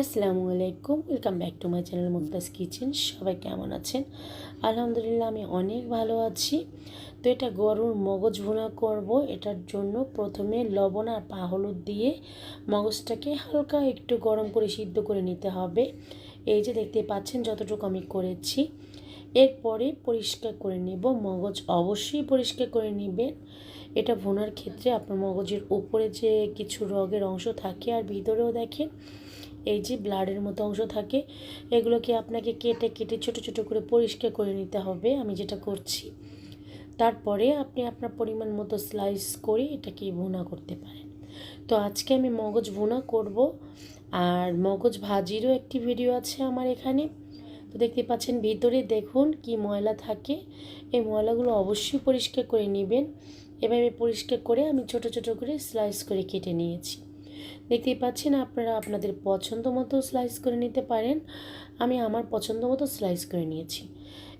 আসসালামু আলাইকুম welcome back to my channel Mumtaz kitchen সবাই কেমন আছেন? আলহামদুলিল্লাহ, আমি অনেক ভালো আছি। তো এটা গরুর মগজ ভুনা করব। এটার জন্য প্রথমে লবণ আর পা হলুদ দিয়ে মগজটাকে হালকা একটু গরম করে সিদ্ধ করে নিতে হবে। এই যে দেখতে পাচ্ছেন, যতটুকু আমি করেছি। এরপরে পরিষ্কার করে নেব। মগজ অবশ্যই পরিষ্কার করে নেবেন। এটা ভোনার ক্ষেত্রে আপনার মগজের উপরে যে কিছু রগের অংশ থাকে আর ভিতরেও দেখেন এই যে ব্লাডের মতো অংশ থাকে, এগুলোকে আপনাকে কেটে কেটে ছোট ছোট করে পরিষ্কার করে নিতে হবে, আমি যেটা করছি। তারপরে আপনি আপনার পরিমাণ মতো স্লাইস করে এটাকে ভুনা করতে পারেন। তো আজকে আমি মগজ ভুনা করব, আর মগজ ভাজিরও একটি ভিডিও আছে আমার এখানে। তো দেখতে পাচ্ছেন ভিতরে দেখুন কি ময়লা থাকে, এই ময়লাগুলো অবশ্যই পরিষ্কার করে নেবেন। এভাবে পরিষ্কার করে আমি ছোট ছোট করে স্লাইস করে কেটে নিয়েছি। দেখতেই পাচ্ছেন আপনারা আপনাদের পছন্দ মতো স্লাইস করে নিতে পারেন। আমি আমার পছন্দ মতো স্লাইস করে নিয়েছি।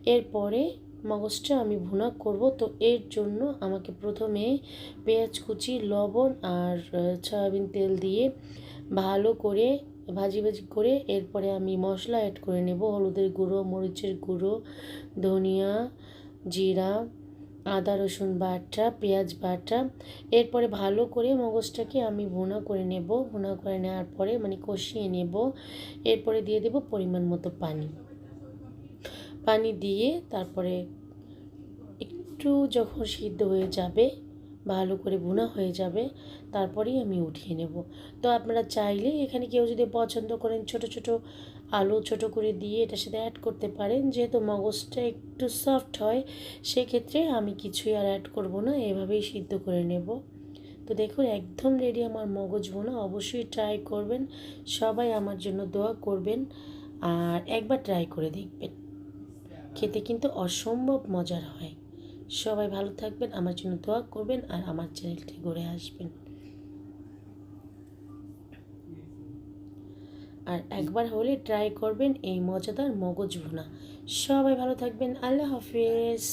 এরপরে মগজটা আমি ভুনা করব। তো এর জন্য আমাকে প্রথমে পেঁয়াজ কুচি, লবণ আর সয়াবিন তেল দিয়ে ভালো করে ভাজি ভাজি করে এরপরে আমি মশলা অ্যাড করে নেব। হলুদের গুঁড়ো, মরিচের গুঁড়ো, ধনিয়া, জিরা আদা, রসুন বাটা, পেঁয়াজ বাটা, এরপরে ভালো করে মগজটাকে আমি ভুনা করে নেব। ভুনা করে নেওয়ার পরে মানে কষিয়ে নেব। এরপরে দিয়ে দেব পরিমাণ মতো পানি। পানি দিয়ে তারপরে একটু যখন সিদ্ধ হয়ে যাবে, ভালো করে ভুনা হয়ে যাবে, তারপরেই আমি উঠিয়ে নেব। তো আপনারা চাইলে এখানে কেউ যদি পছন্দ করেন ছোট ছোট আলু ছোট করে দিয়ে এটার সাথে অ্যাড করতে পারেন। যেহেতু মগজটা একটু সফট হয়, সেক্ষেত্রে আমি কিছুই আর অ্যাড করব না, এভাবেই সিদ্ধ করে নেব। তো দেখুন, একদম রেডি আমার মগজ বোনা, অবশ্যই ট্রাই করবেন। সবাই আমার জন্য দোয়া করবেন আর একবার ট্রাই করে দেখবেন। খেতে কিন্তু অসম্ভব মজার হয়। সবাই ভালো থাকবেন, আমার জন্য দোয়া করবেন আর আমার চ্যানেলটি ঘুরে আসবেন। আর একবার হলে ট্রাই করবেন এই মজাদার মগজ ভুনা। সবাই ভালো থাকবেন আল্লাহ হাফেজ।